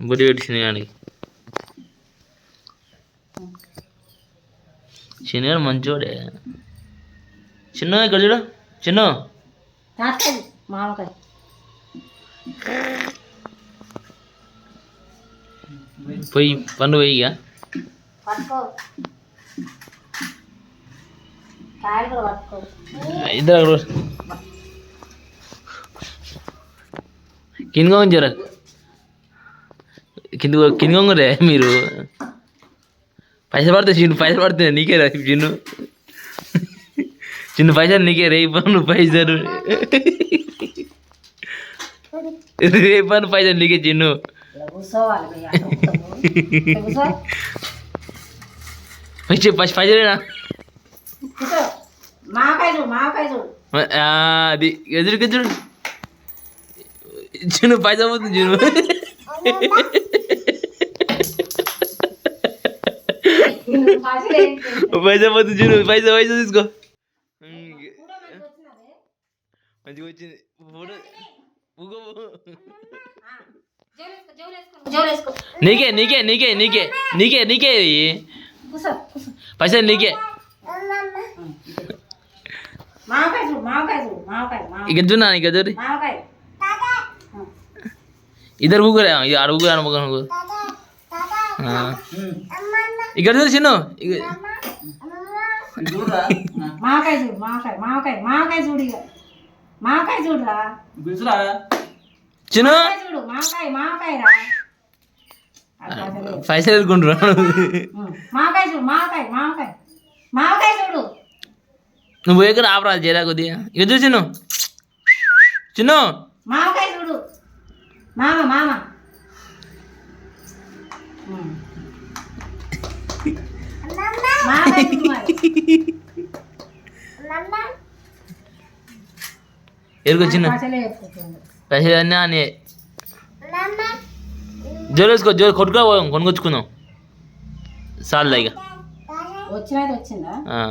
బుడి పెట్టింది కానీ. చిన్నగాడు మంచోడే. చిన్న ఇక్కడ చూడు చిన్న. మామకాయ పోయి పండు పోయి ఇక. పట్టుకో. కాయలు కూడా పట్టుకో. ఇద్దరు. కింద ఉంచారా? కింద కింద కొంగరే మీరు. పైసలు పడితే చిన్ను పైసలు పడుతున్నాయి నీకే రా చిన్ను. చిన్న పైసలు నీకే రేపు పైసలు. రేపు పైసలు నీకే చిన్ను. ఇలా కూర్చోవాలి ఇక. పైసలు పైసలేనా అది. ఎదురు ఎదురు. చిన్న పైసలు పోతుంది చిన్ను. పైసలు పోతుంది చిన్ను పైసలు పైసలు తీసుకో. మంచిగా వచ్చింది. ఫోటో. నీకే నీకే నీకే నీకే నీకే నీకే కూర్చో పైసలు నీకే. చూడు చూడు ఇక చూన్నా ఇక చూడు ఇద్దరు ఊగురా ఇది ఊగురా అనుకో ఇక్కడ చూడు చిన్ను. మామకాయ చూడు మామకాయ మామకాయ మామకాయ చూడు ఇక మామకాయ చూడురా. చిన్ను. చూడు మామకాయ మామకాయ రా. పైసలు ఎదుర్కొంటున్నాను ఉమ్, మామకాయ చూడు మామకాయ మామకాయ మామకాయ చూడు. నువ్వు ఎక్కడ ఆపరా చేరా కొద్దిగా. ఇక చూడు చిన్ను. చిన్ను. మామకాయ చూడు. మామ మామ. పైసలు అన్నీ అని జోలు వేసుకో జోలు కొట్టుకో పోదాం కొనుకొచ్చుకుందాం చాలు ఇక. వచ్చిందా.